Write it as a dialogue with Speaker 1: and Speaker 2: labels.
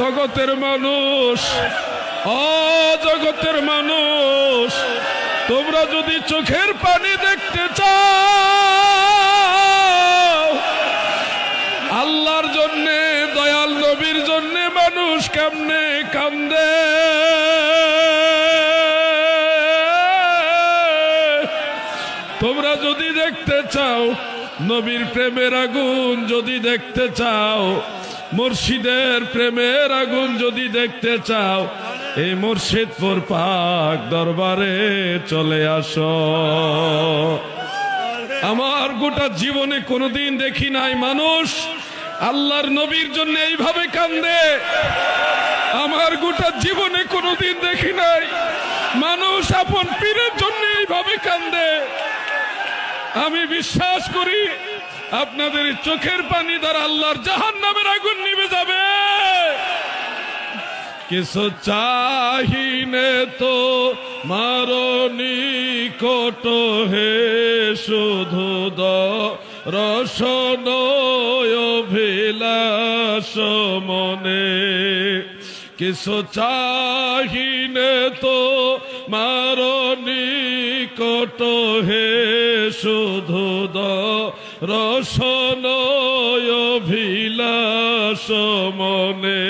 Speaker 1: জগতের মানুষ ও জগতের মানুষ, তোমরা যদি চোখের পানি দেখতে চাও, আল্লাহর জন্যে, দয়াল নবীর জন্যে মানুষ কেমনে কান্দে? তোমরা যদি দেখতে চাও, নবীর প্রেমের আগুন যদি দেখতে চাও মুর্শিদের প্রেমের আগুন যদি দেখতে চাও, এই মুর্শিদপুর পাক দরবারে চলে আসো। আমার গোটা জীবনে কোনোদিন দেখি নাই মানুষ আল্লাহর নবীর জন্য এইভাবে কান্দে। আমার গোটা জীবনে কোনোদিন দেখি নাই মানুষ আপন পীরের জন্য এইভাবে কান্দে। আমি বিশ্বাস করি আপনাদের চোখের পানি দ্বারা আল্লাহর জাহান নামের আগুন নিভে যাবে। কিছু চাহিনে তো মারনি কোট হে শুধু দ রসন মনে। কিছু চাহিনে তো মারনি কোট হে শুধু রসন অভিলাষ মনে।